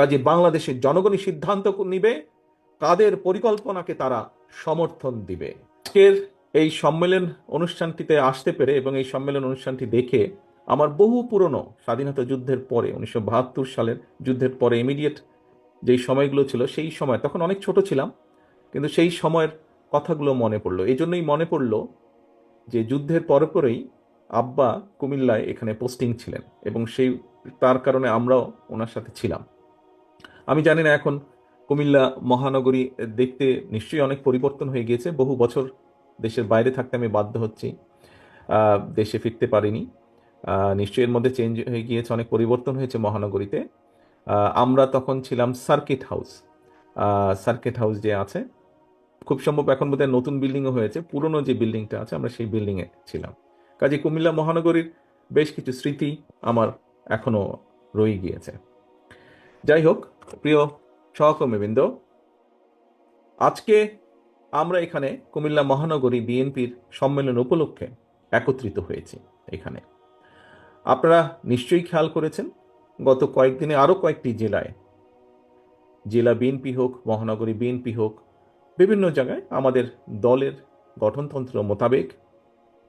কাজে বাংলাদেশের জনগণই সিদ্ধান্ত নিবে, কাদের পরিকল্পনাকে তারা সমর্থন দিবে। আজকের এই সম্মেলন অনুষ্ঠানটিতে আসতে পেরে এবং এই সম্মেলন অনুষ্ঠানটি দেখে আমার বহু পুরনো স্বাধীনতা যুদ্ধের পরে, উনিশশো বাহাত্তর সালের যুদ্ধের পরে ইমিডিয়েট যেই সময়গুলো ছিল, সেই সময়, তখন অনেক ছোট ছিলাম, কিন্তু সেই সময়ের কথাগুলো মনে পড়ল। এই জন্যই মনে পড়ল যে যুদ্ধের পরপরেই আব্বা কুমিল্লায় এখানে পোস্টিং ছিলেন এবং সেই, তার কারণে আমরাও ওনার সাথে ছিলাম। আমি জানি না এখন কুমিল্লা মহানগরী দেখতে নিশ্চয়ই অনেক পরিবর্তন হয়ে গিয়েছে। বহু বছর দেশের বাইরে থাকতে আমি বাধ্য হচ্ছি। দেশে ফিরতে পারিনি। নিশ্চয়ই এর মধ্যে চেঞ্জ হয়ে গিয়েছে, অনেক পরিবর্তন হয়েছে মহানগরীতে। আমরা তখন ছিলাম সার্কিট হাউস সার্কিট হাউস যে আছে, খুব সম্ভব এখন বোধহয় নতুন বিল্ডিংও হয়েছে। পুরনো যে বিল্ডিংটা আছে, আমরা সেই বিল্ডিংয়ে ছিলাম। কাজে কুমিল্লা মহানগরীর বেশ কিছু স্মৃতি আমার এখনও রয়ে গিয়েছে। যাই হোক প্রিয় সহকর্মীবৃন্দ, আজকে আমরা এখানে কুমিল্লা মহানগরী বিএনপির সম্মেলন উপলক্ষে একত্রিত হয়েছি এখানে। আপনারা নিশ্চয়ই খেয়াল করেছেন, গত কয়েকদিনে আরও কয়েকটি জেলায়, জেলা বিএনপি হোক, মহানগরী বিএনপি হোক, বিভিন্ন জায়গায় আমাদের দলের গঠনতন্ত্র মোতাবেক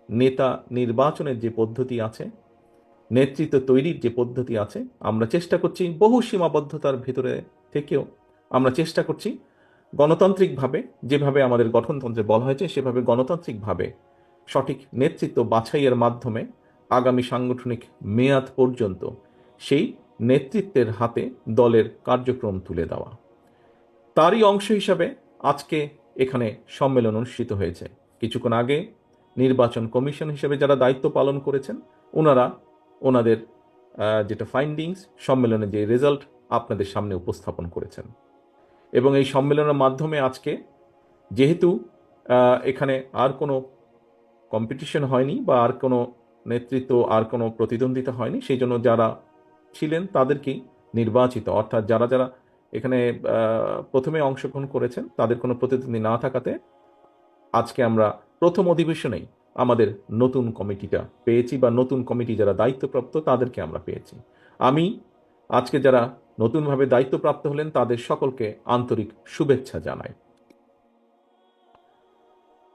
নেতা নির্বাচনের যে পদ্ধতি আছে নেতৃত্ব তৈরির যে পদ্ধতি আছে, আমরা চেষ্টা করছি বহু সীমাবদ্ধতার ভিতরে থেকেও আমরা চেষ্টা করছি গণতান্ত্রিকভাবে যেভাবে আমাদের গঠনতন্ত্রে বলা হয়েছে, সেভাবে গণতান্ত্রিকভাবে সঠিক নেতৃত্ব বাছাইয়ের মাধ্যমে আগামী সাংগঠনিক মেয়াদ পর্যন্ত সেই নেতৃত্বের হাতে দলের কার্যক্রম তুলে দেওয়া। তারই অংশ হিসাবে আজকে এখানে সম্মেলন অনুষ্ঠিত হয়েছে। কিছুক্ষণ আগে নির্বাচন কমিশন হিসেবে যারা দায়িত্ব পালন করেছেন, ওনারা ওনাদের যেটা ফাইন্ডিংস সম্মেলনে যে রেজাল্ট আপনাদের সামনে উপস্থাপন করেছেন। এবং এই সম্মেলনের মাধ্যমে আজকে যেহেতু এখানে আর কোনো কম্পিটিশন হয়নি বা আর কোনো নেতৃত্ব, আর কোনো প্রতিদ্বন্দ্বিতা হয়নি, সেই জন্য যারা ছিলেন তাদেরকেই নির্বাচিত। অর্থাৎ যারা যারা এখানে প্রথমে অংশগ্রহণ করেছেন, তাদের কোনো প্রতিদ্বন্দ্বী না থাকাতে আজকে আমরা প্রথম অধিবেশনেই আমাদের নতুন কমিটিটা পেয়েছি বা নতুন কমিটি যারা দায়িত্বপ্রাপ্ত তাদেরকে আমরা পেয়েছি। আমি আজকে যারা নতুনভাবে দায়িত্বপ্রাপ্ত হলেন তাদের সকলকে আন্তরিক শুভেচ্ছা জানাই।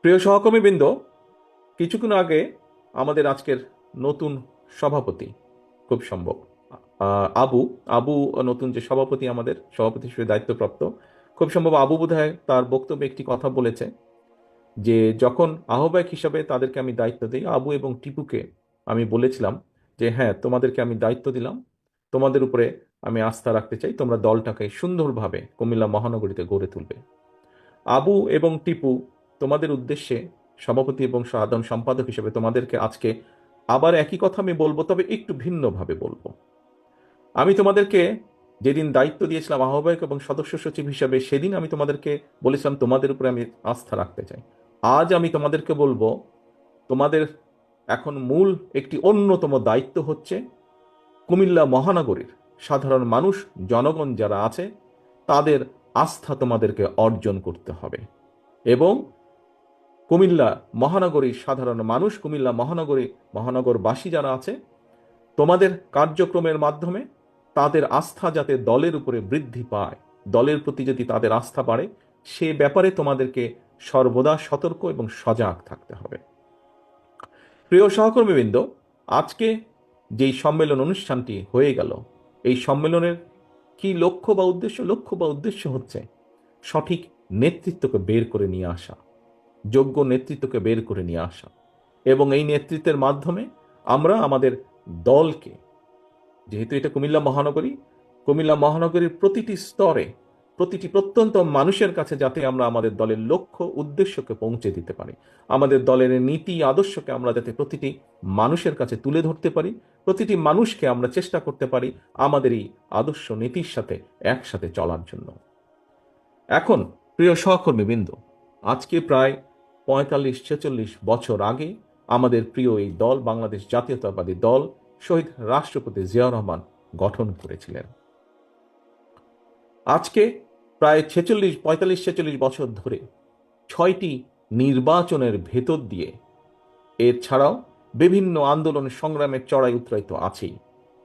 প্রিয় সহকর্মীবৃন্দ, কিছুক্ষণ আগে আমাদের আজকের নতুন সভাপতি খুব সম্ভব। আবু আবু নতুন যে সভাপতি আমাদের, সভাপতি হিসেবে দায়িত্বপ্রাপ্ত, খুব সম্ভব আবু বোধহয় তার বক্তব্যে একটি কথা বলেছে। যে যখন আহ্বায়ক হিসাবে তাদেরকে আমি দায়িত্ব দিই, আবু এবং টিপুকে আমি বলেছিলাম যে হ্যাঁ তোমাদেরকে আমি দায়িত্ব দিলাম। তোমাদের উপরে আমি আস্থা রাখতে চাই। তোমরা দলটাকে সুন্দরভাবে কুমিল্লা মহানগরীতে গড়ে তুলবে। আবু এবং টিপু তোমাদের উদ্দেশ্যে সভাপতি এবং সাধারণ সম্পাদক হিসেবে তোমাদেরকে আজকে আবার একই কথা আমি বলব, তবে একটু ভিন্নভাবে বলব। আমি তোমাদেরকে যেদিন দায়িত্ব দিয়েছিলাম আহ্বায়ক এবং সদস্য সচিব হিসাবে, সেদিন আমি তোমাদেরকে বলেছিলাম, তোমাদের উপরে আমি আস্থা রাখতে চাই। আজ আমি তোমাদেরকে বলব, তোমাদের এখন মূল একটি অন্যতম দায়িত্ব হচ্ছে কুমিল্লা মহানগরীর সাধারণ মানুষ, জনগণ যারা আছে, তাদের আস্থা তোমাদেরকে অর্জন করতে হবে। এবং কুমিল্লা মহানগরীর সাধারণ মানুষ, কুমিল্লা মহানগরী, মহানগরবাসী যারা আছে, তোমাদের কার্যক্রমের মাধ্যমে তাদের আস্থা যাতে দলের উপরে বৃদ্ধি পায়, দলের প্রতি যদি তাদের আস্থা বাড়ে, সে ব্যাপারে তোমাদেরকে সর্বদা সতর্ক এবং সজাগ থাকতে হবে। প্রিয় সহকর্মীবৃন্দ, আজকে যেই সম্মেলন অনুষ্ঠানটি হয়ে গেল, এই সম্মেলনের কি লক্ষ্য বা উদ্দেশ্য? লক্ষ্য বা উদ্দেশ্য হচ্ছে সঠিক নেতৃত্বকে বের করে নিয়ে আসা, যোগ্য নেতৃত্বকে বের করে নিয়ে আসা এবং এই নেতৃত্বের মাধ্যমে আমরা আমাদের দলকে, যেহেতু এটা কুমিল্লা মহানগরী, কুমিল্লা মহানগরীর প্রতিটি স্তরে প্রতিটি প্রত্যন্ত মানুষের কাছে যাতে আমরা আমাদের দলের লক্ষ্য, উদ্দেশ্যকে পৌঁছে দিতে পারি। আমাদের দলের নীতি, আদর্শকে আমরা যাতে প্রতিটি মানুষের কাছে তুলে ধরতে পারি, প্রতিটি মানুষকে আমরা চেষ্টা করতে পারি আমাদের এই আদর্শ নীতির সাথে একসাথে চলার জন্য। এখন, প্রিয় সহকর্মীবৃন্দ, আজকে প্রায় পঁয়তাল্লিশ, ছেচল্লিশ বছর আগে আমাদের প্রিয় এই দল, বাংলাদেশ জাতীয়তাবাদী দল, শহীদ রাষ্ট্রপতি জিয়াউর রহমান গঠন করেছিলেন। আজকে প্রায় ছেচল্লিশ, পঁয়তাল্লিশ, ছেচল্লিশ বছর ধরে ছয়টি নির্বাচনের ভেতর দিয়ে এছাড়াও বিভিন্ন আন্দোলন সংগ্রামের চড়াই উত্তরায়িত আছেই।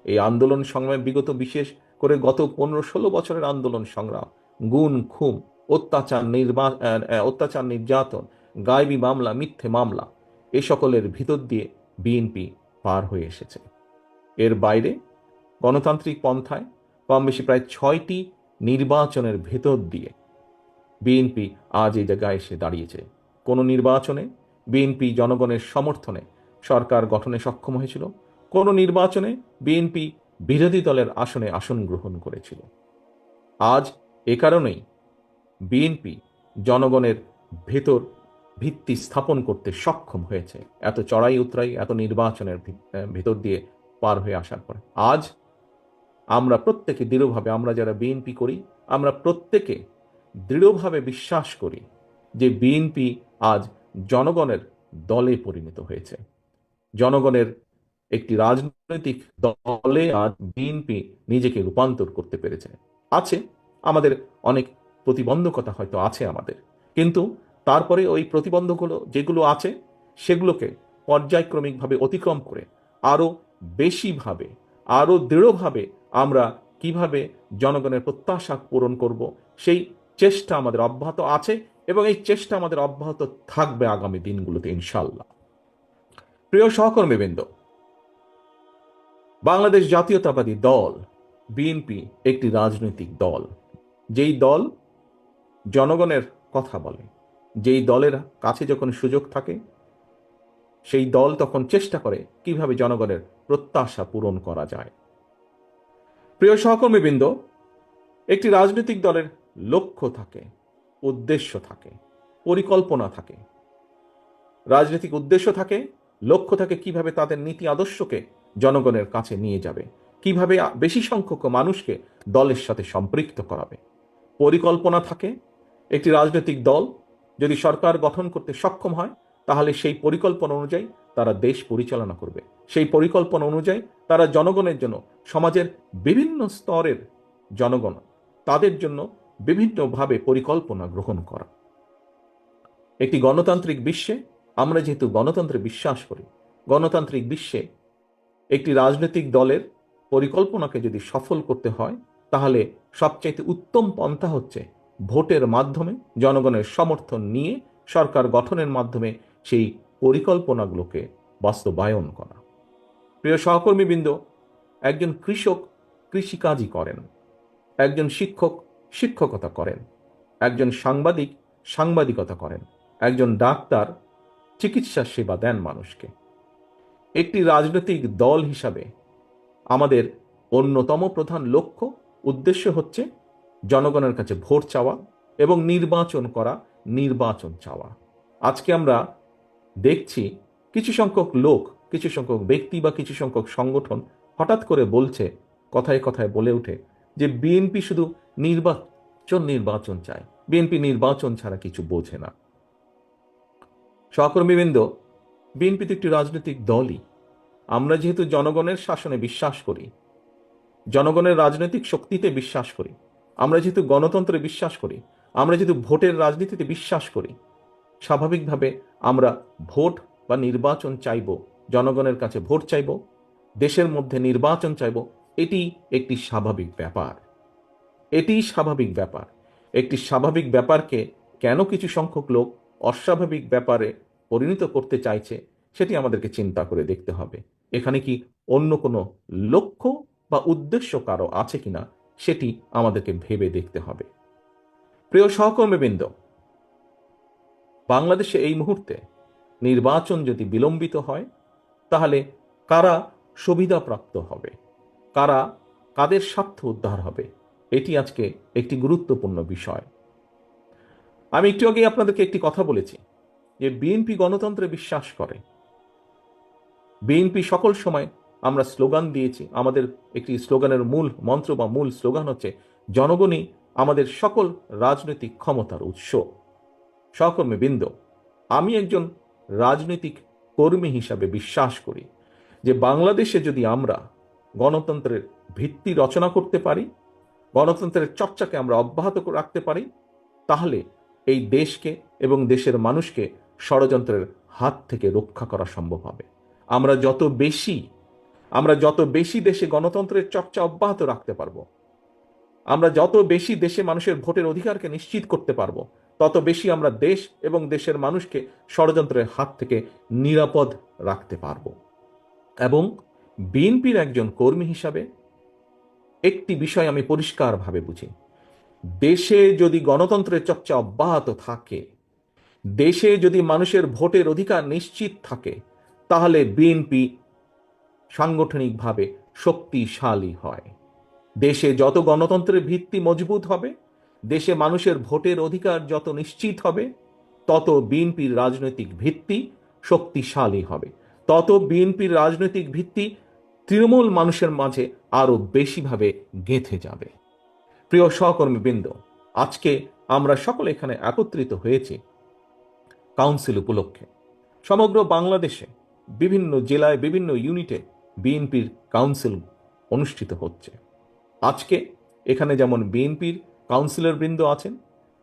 এই আন্দোলন সংগ্রামে বিগত বিশেষ করে গত পনেরো, ষোলো বছরের আন্দোলন সংগ্রাম, গুণ, খুম, অত্যাচার নির্বা অত্যাচার নির্যাতন গায়েবী মামলা, মিথ্যে মামলা, এ সকলের ভিতর দিয়ে বিএনপি পার হয়ে এসেছে। এর বাইরে গণতান্ত্রিক পন্থায় কম বেশি প্রায় ছয়টি নির্বাচনের ভেতর দিয়ে। বিএনপি আজ এই জায়গায় এসে দাঁড়িয়েছে। কোনো নির্বাচনে বিএনপি জনগণের সমর্থনে সরকার গঠনে সক্ষম হয়েছিল। কোনো নির্বাচনে বিএনপি বিরোধী দলের আসনে আসন গ্রহণ করেছিল। আজ এ কারণেই বিএনপি জনগণের ভেতর ভিত্তি স্থাপন করতে সক্ষম হয়েছে। এত চড়াই উতরাই এত নির্বাচনের ভেতর দিয়ে পার হয়ে আসার পর। আজ আমরা প্রত্যেকে দৃঢ়ভাবে, আমরা যারা বিএনপি করি, আমরা প্রত্যেকে দৃঢ়ভাবে বিশ্বাস করি যে বিএনপি আজ জনগণের দলে পরিণত হয়েছে। জনগণের একটি রাজনৈতিক দলে আজ বিএনপি নিজেকে রূপান্তর করতে পেরেছে। আছে, আমাদের অনেক প্রতিবন্ধকতা হয়তো আছে আমাদের। কিন্তু তারপরে ওই প্রতিবন্ধকগুলো যেগুলো আছে, সেগুলোকে পর্যায়ক্রমিকভাবে অতিক্রম করে আরও বেশিভাবে আরও দৃঢ়ভাবে আমরা কীভাবে জনগণের প্রত্যাশা পূরণ করব, সেই চেষ্টা আমাদের অব্যাহত আছে এবং এই চেষ্টা আমাদের অব্যাহত থাকবে আগামী দিনগুলোতে ইনশাল্লাহ প্রিয় সহকর্মীবৃন্দ, বাংলাদেশ জাতীয়তাবাদী দল, বিএনপি একটি রাজনৈতিক দল। যেই দল জনগণের কথা বলে, যেই দলের কাছে যখন সুযোগ থাকে সেই দল তখন চেষ্টা করে কীভাবে জনগণের প্রত্যাশা পূরণ করা যায়। প্রিয় সহকর্মীবৃন্দ, একটি রাজনৈতিক দলের লক্ষ্য থাকে, উদ্দেশ্য থাকে, পরিকল্পনা থাকে। রাজনৈতিক উদ্দেশ্য থাকে, লক্ষ্য থাকে কীভাবে তাদের নীতি আদর্শকে জনগণের কাছে নিয়ে যাবে, কীভাবে বেশি সংখ্যক মানুষকে দলের সাথে সম্পৃক্ত করাবে। পরিকল্পনা থাকে, একটি রাজনৈতিক দল যদি সরকার গঠন করতে সক্ষম হয় তাহলে সেই পরিকল্পনা অনুযায়ী তারা দেশ পরিচালনা করবে। সেই পরিকল্পনা অনুযায়ী তারা জনগণের জন্য, সমাজের বিভিন্ন স্তরের জনগণ, তাদের জন্য বিভিন্নভাবে পরিকল্পনা গ্রহণ করা। একটি গণতান্ত্রিক বিশ্বে, আমরা যেহেতু গণতন্ত্রে বিশ্বাস করি, গণতান্ত্রিক বিশ্বে একটি রাজনৈতিক দলের পরিকল্পনাকে যদি সফল করতে হয়, তাহলে সবচাইতে উত্তম পন্থা হচ্ছে ভোটের মাধ্যমে জনগণের সমর্থন নিয়ে সরকার গঠনের মাধ্যমে সেই পরিকল্পনাগুলোকে বাস্তবায়ন করা। প্রিয় সহকর্মীবৃন্দ, একজন কৃষক কৃষিকাজই করেন, একজন শিক্ষক শিক্ষকতা করেন, একজন সাংবাদিক সাংবাদিকতা করেন, একজন ডাক্তার চিকিৎসা সেবা দেন মানুষকে। একটি রাজনৈতিক দল হিসাবে আমাদের অন্যতম প্রধান লক্ষ্য, উদ্দেশ্য হচ্ছে জনগণের কাছে ভোট চাওয়া এবং নির্বাচন করা, নির্বাচন চাওয়া। আজকে আমরা দেখছি কিছু সংখ্যক লোক, কিছু সংখ্যক ব্যক্তি বা কিছু সংখ্যক সংগঠন হঠাৎ করে বলছে, কথায় কথায় বলে ওঠে যে বিএনপি শুধু নির্বাচন নির্বাচন চায়। বিএনপি নির্বাচন ছাড়া কিছু বোঝে না। সহকর্মীবৃন্দ বিএনপি তো একটি রাজনৈতিক দলই। আমরা যেহেতু জনগণের শাসনে বিশ্বাস করি, জনগণের রাজনৈতিক শক্তিতে বিশ্বাস করি, আমরা যেহেতু গণতন্ত্রে বিশ্বাস করি, আমরা যেহেতু ভোটের রাজনীতিতে বিশ্বাস করি, স্বাভাবিকভাবে আমরা ভোট বা নির্বাচন চাইব, জনগণের কাছে ভোট চাইব, দেশের মধ্যে নির্বাচন চাইব, এটি একটি স্বাভাবিক ব্যাপার। এটি স্বাভাবিক ব্যাপার। একটি স্বাভাবিক ব্যাপারকে কেন কিছু সংখ্যক লোক অস্বাভাবিক ব্যাপারে পরিণত করতে চাইছে, সেটি আমাদেরকে চিন্তা করে দেখতে হবে। এখানে কি অন্য কোনো লক্ষ্য বা উদ্দেশ্য কারও আছে কিনা, সেটি আমাদেরকে ভেবে দেখতে হবে। প্রিয় সহকর্মীবৃন্দ বাংলাদেশে এই মুহূর্তে নির্বাচন যদি বিলম্বিত হয়, তাহলে কারা সুবিধাপ্রাপ্ত হবে? কারা কাদের স্বার্থ উদ্ধার হবে? এটি আজকে একটি গুরুত্বপূর্ণ বিষয়। আমি একটু আগে আপনাদেরকে একটি কথা বলেছি যে বিএনপি গণতন্ত্রে বিশ্বাস করে। বিএনপি সকল সময় আমরা স্লোগান দিয়েছি, আমাদের একটি স্লোগানের মূল মন্ত্র বা মূল স্লোগান হচ্ছে, জনগণই আমাদের সকল রাজনৈতিক ক্ষমতার উৎস। সহকর্মী বৃন্দ, আমি একজন রাজনৈতিক কর্মী হিসাবে বিশ্বাস করি যে বাংলাদেশে যদি আমরা গণতন্ত্রের ভিত্তি রচনা করতে পারি, গণতন্ত্রের চর্চাকে আমরা অব্যাহত রাখতে পারি, তাহলে এই দেশকে এবং দেশের মানুষকে ষড়যন্ত্রের হাত থেকে রক্ষা করা সম্ভব হবে। আমরা যত বেশি, আমরা যত বেশি দেশে গণতন্ত্রের চর্চা অব্যাহত রাখতে পারব, আমরা যত বেশি দেশে মানুষের ভোটের অধিকারকে নিশ্চিত করতে পারব তত বেশি আমরা দেশ এবং দেশের মানুষকে ষড়যন্ত্রের হাত থেকে নিরাপদ রাখতে পারব। এবং বিএনপির একজন কর্মী হিসাবে একটি বিষয় আমি পরিষ্কারভাবে বুঝি। দেশে যদি গণতন্ত্রের চর্চা অব্যাহত থাকে, দেশে যদি মানুষের ভোটের অধিকার নিশ্চিত থাকে, তাহলে বিএনপি সাংগঠনিকভাবে শক্তিশালী হয়। দেশে যত গণতন্ত্রের ভিত্তি মজবুত হবে দেশে মানুষের ভোটের অধিকার যত নিশ্চিত হবে, তত বিএনপির রাজনৈতিক ভিত্তি শক্তিশালী হবে। তত বিএনপির রাজনৈতিক ভিত্তি তৃণমূল মানুষের মাঝে আরও বেশিভাবে গেঁথে যাবে। প্রিয় সহকর্মীবৃন্দ, আজকে আমরা সকলে এখানে একত্রিত হয়েছি কাউন্সিল উপলক্ষে। সমগ্র বাংলাদেশে বিভিন্ন জেলায়, বিভিন্ন ইউনিটে বিএনপির কাউন্সিল অনুষ্ঠিত হচ্ছে। আজকে এখানে যেমন বিএনপির কাউন্সিলর বৃন্দ আছেন,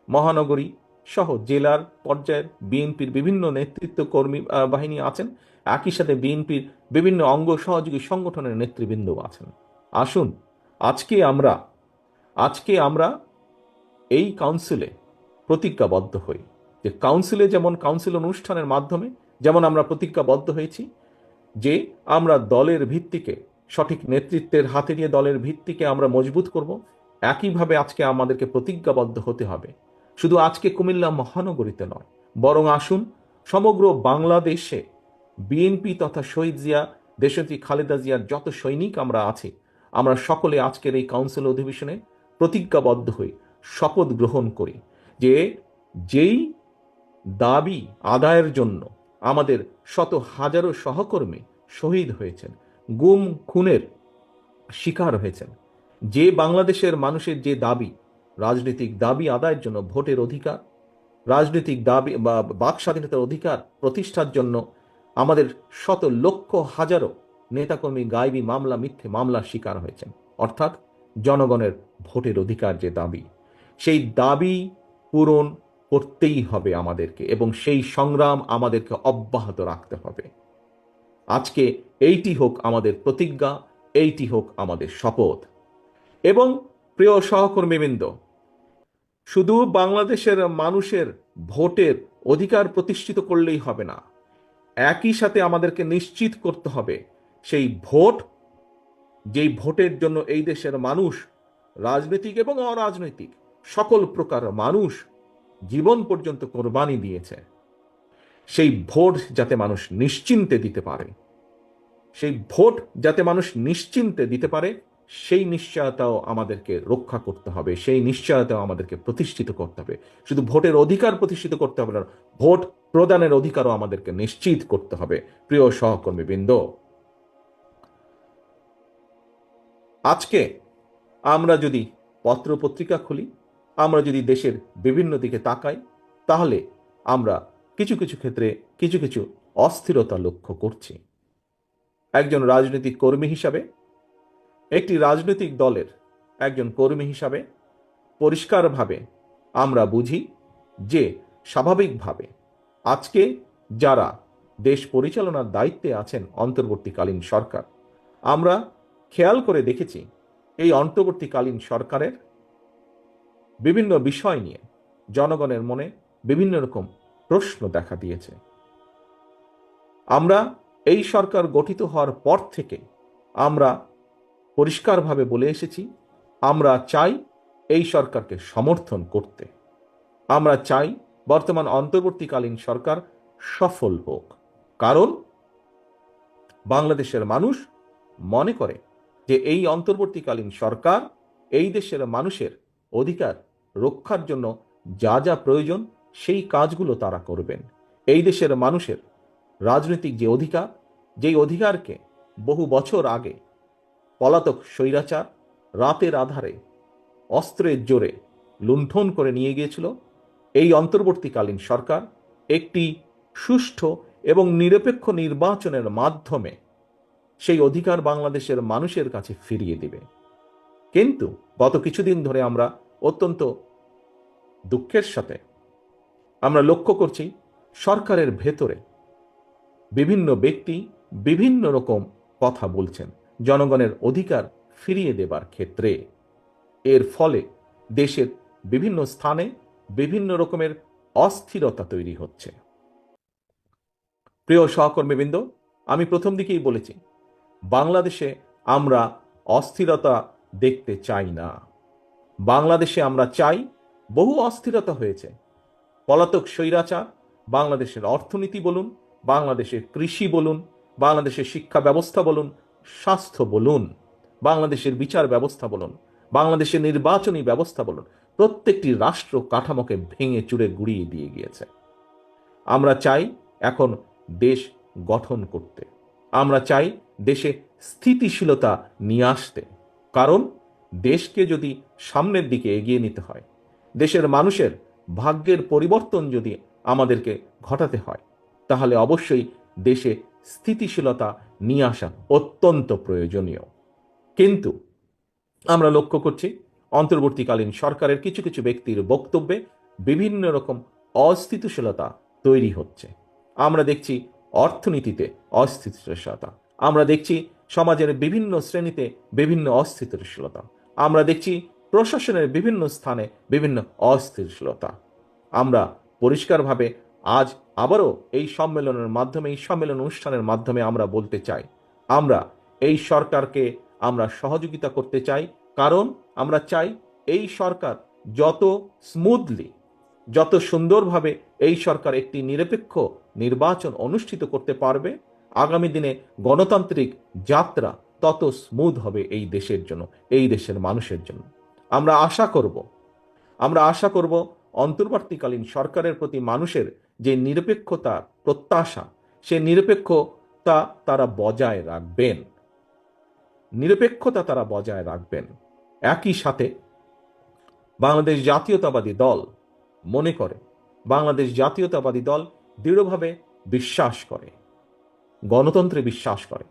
মহানগরী সহ জেলার পর্যায়ের বিএনপির বিভিন্ন নেতৃত্ব কর্মী বাহিনী আছেন, একই সাথে বিএনপির বিভিন্ন অঙ্গ সহযোগী সংগঠনের নেতৃবৃন্দ আছেন। আসুন, আজকে আমরা আজকে আমরা এই কাউন্সিলে প্রতিজ্ঞাবদ্ধ হই। যে কাউন্সিলে যেমন কাউন্সিল অনুষ্ঠানের মাধ্যমে যেমন আমরা প্রতিজ্ঞাবদ্ধ হয়েছি, যে আমরা দলের ভিত্তিকে, সঠিক নেতৃত্বের হাতে নিয়ে দলের ভিত্তিকে আমরা মজবুত করব একইভাবে আজকে আমাদেরকে প্রতিজ্ঞাবদ্ধ হতে হবে। শুধু আজকে কুমিল্লা মহানগরীতে নয়, বরং আসুন সমগ্র বাংলাদেশে বিএনপি তথা শহীদ জিয়া, দেশনেত্রী খালেদা জিয়ার যত সৈনিক আমরা আছি, আমরা সকলে আজকের এই কাউন্সিল অধিবেশনে প্রতিজ্ঞাবদ্ধ হয়ে শপথ গ্রহণ করি যে যেই দাবি আদায়ের জন্য আমাদের শত হাজারো সহকর্মী শহীদ হয়েছেন, গুম, খুনের শিকার হয়েছেন যে বাংলাদেশের মানুষের যে দাবি, রাজনৈতিক দাবি আদায়ের জন্য ভোটের অধিকার, রাজনৈতিক দাবি বা বাক স্বাধীনতার অধিকার প্রতিষ্ঠার জন্য আমাদের শত লক্ষ হাজারো নেতাকর্মী গায়েবী মামলা, মিথ্যে মামলার শিকার হয়েছেন। অর্থাৎ জনগণের ভোটের অধিকার যে দাবি, সেই দাবি পূরণ করতেই হবে আমাদেরকে এবং সেই সংগ্রাম আমাদেরকে অব্যাহত রাখতে হবে। আজকে এইটি হোক আমাদের প্রতিজ্ঞা, এইটি হোক আমাদের শপথ। এবং প্রিয় সহকর্মীবৃন্দ, শুধু বাংলাদেশের মানুষের ভোটের অধিকার প্রতিষ্ঠিত করলেই হবে না, একই সাথে আমাদেরকে নিশ্চিত করতে হবে সেই ভোট, যেই ভোটের জন্য এই দেশের মানুষ রাজনৈতিক এবং অরাজনৈতিক সকল প্রকার মানুষ জীবন পর্যন্ত কোরবানি দিয়েছে। সেই ভোট যাতে মানুষ নিশ্চিন্তে দিতে পারে, সেই ভোট যাতে মানুষ নিশ্চিন্তে দিতে পারে সেই নিশ্চয়তাও আমাদেরকে রক্ষা করতে হবে, সেই নিশ্চয়তাও আমাদেরকে প্রতিষ্ঠিত করতে হবে। শুধু ভোটের অধিকার প্রতিষ্ঠিত করতে হবে না, ভোট প্রদানের অধিকারও আমাদেরকে নিশ্চিত করতে হবে। প্রিয় সহকর্মীবৃন্দ, আজকে আমরা যদি পত্র পত্রিকা খুলি, আমরা যদি দেশের বিভিন্ন দিকে তাকাই, তাহলে আমরা কিছু কিছু ক্ষেত্রে কিছু কিছু অস্থিরতা লক্ষ্য করছি। একজন রাজনৈতিক কর্মী হিসাবে একটি রাজনৈতিক দলের একজন কর্মী হিসাবে পরিষ্কারভাবে আমরা বুঝি যে স্বাভাবিকভাবে আজকে যারা দেশ পরিচালনার দায়িত্বে আছেন অন্তর্বর্তীকালীন সরকার, আমরা খেয়াল করে দেখেছি এই অন্তর্বর্তীকালীন সরকারের বিভিন্ন বিষয় নিয়ে জনগণের মনে বিভিন্ন রকম প্রশ্ন দেখা দিয়েছে। আমরা এই সরকার গঠিত হওয়ার পর থেকে আমরা পরিষ্কারভাবে বলে এসেছি, আমরা চাই এই সরকারকে সমর্থন করতে। আমরা চাই বর্তমান অন্তর্বর্তীকালীন সরকার সফল হোক। কারণ বাংলাদেশের মানুষ মনে করে যে এই অন্তর্বর্তীকালীন সরকার এই দেশের মানুষের অধিকার রক্ষার জন্য যা যা প্রয়োজন সেই কাজগুলো তারা করবেন। এই দেশের মানুষের রাজনৈতিক যে অধিকার, যেই অধিকারকে বহু বছর আগে পলাতক স্বৈরাচার রাতের আধারে, অস্ত্রের জোরে লুণ্ঠন করে নিয়ে গিয়েছিল এই অন্তর্বর্তীকালীন সরকার একটি সুষ্ঠু এবং নিরপেক্ষ নির্বাচনের মাধ্যমে সেই অধিকার বাংলাদেশের মানুষের কাছে ফিরিয়ে দিবে। কিন্তু গত কিছুদিন ধরে আমরা অত্যন্ত দুঃখের সাথে আমরা লক্ষ্য করছি সরকারের ভেতরে বিভিন্ন ব্যক্তি বিভিন্ন রকম কথা বলছেন। জনগণের অধিকার ফিরিয়ে দেবার ক্ষেত্রে। এর ফলে দেশের বিভিন্ন স্থানে বিভিন্ন রকমের অস্থিরতা তৈরি হচ্ছে। প্রিয় সহকর্মীবৃন্দ, আমি প্রথম দিকেই বলেছি, বাংলাদেশে আমরা অস্থিরতা দেখতে চাই না। বাংলাদেশে আমরা চাই বহু অস্থিরতা হয়েছে। পলাতক স্বৈরাচার, বাংলাদেশের অর্থনীতি বলুন, বাংলাদেশের কৃষি বলুন, বাংলাদেশের শিক্ষা ব্যবস্থা বলুন স্বাস্থ্য বলুন, বাংলাদেশের বিচার ব্যবস্থা বলুন, বাংলাদেশের নির্বাচনী ব্যবস্থা বলুন, প্রত্যেকটি রাষ্ট্র কাঠামোকে ভেঙে চুরে গুড়িয়ে দিয়ে গিয়েছে। আমরা চাই এখন দেশ গঠন করতে। আমরা চাই দেশে স্থিতিশীলতা নিয়ে আসতে। কারণ, দেশকে যদি সামনের দিকে এগিয়ে নিতে হয়, দেশের মানুষের ভাগ্যের পরিবর্তন যদি আমাদেরকে ঘটাতে হয়, তাহলে অবশ্যই দেশে স্থিতিশীলতা নিয়ে আসা অত্যন্ত প্রয়োজনীয়। কিন্তু আমরা লক্ষ্য করছি, অন্তর্বর্তীকালীন সরকারের কিছু কিছু ব্যক্তির বক্তব্যে বিভিন্ন রকম অস্থিতিশীলতা তৈরি হচ্ছে। আমরা দেখছি অর্থনীতিতে অস্থিতিশীলতা, আমরা দেখছি সমাজের বিভিন্ন শ্রেণীতে বিভিন্ন অস্থিতিশীলতা, আমরা দেখছি প্রশাসনের বিভিন্ন স্থানে বিভিন্ন অস্থিতিশীলতা। আমরা পরিষ্কারভাবে আজ আবারও এই সম্মেলনের মাধ্যমে, এই সম্মেলন অনুষ্ঠানের মাধ্যমে আমরা বলতে চাই, আমরা এই সরকারকে আমরা সহযোগিতা করতে চাই, কারণ আমরা চাই এই সরকার যত স্মুথলি যত সুন্দরভাবে এই সরকার একটি নিরপেক্ষ নির্বাচন অনুষ্ঠিত করতে পারবে, আগামী দিনে গণতান্ত্রিক যাত্রা তত স্মুথ হবে এই দেশের জন্য, এই দেশের মানুষের জন্য। আমরা আশা করব, আমরা আশা করব অন্তর্বর্তীকালীন সরকারের প্রতি মানুষের যে নিরপেক্ষতার প্রত্যাশা, সে নিরপেক্ষতা তারা বজায় রাখবেন। নিরপেক্ষতা তারা বজায় রাখবেন। একই সাথে বাংলাদেশ জাতীয়তাবাদী দল মনে করে, বাংলাদেশ জাতীয়তাবাদী দল দৃঢ়ভাবে বিশ্বাস করে, গণতন্ত্রে বিশ্বাস করে।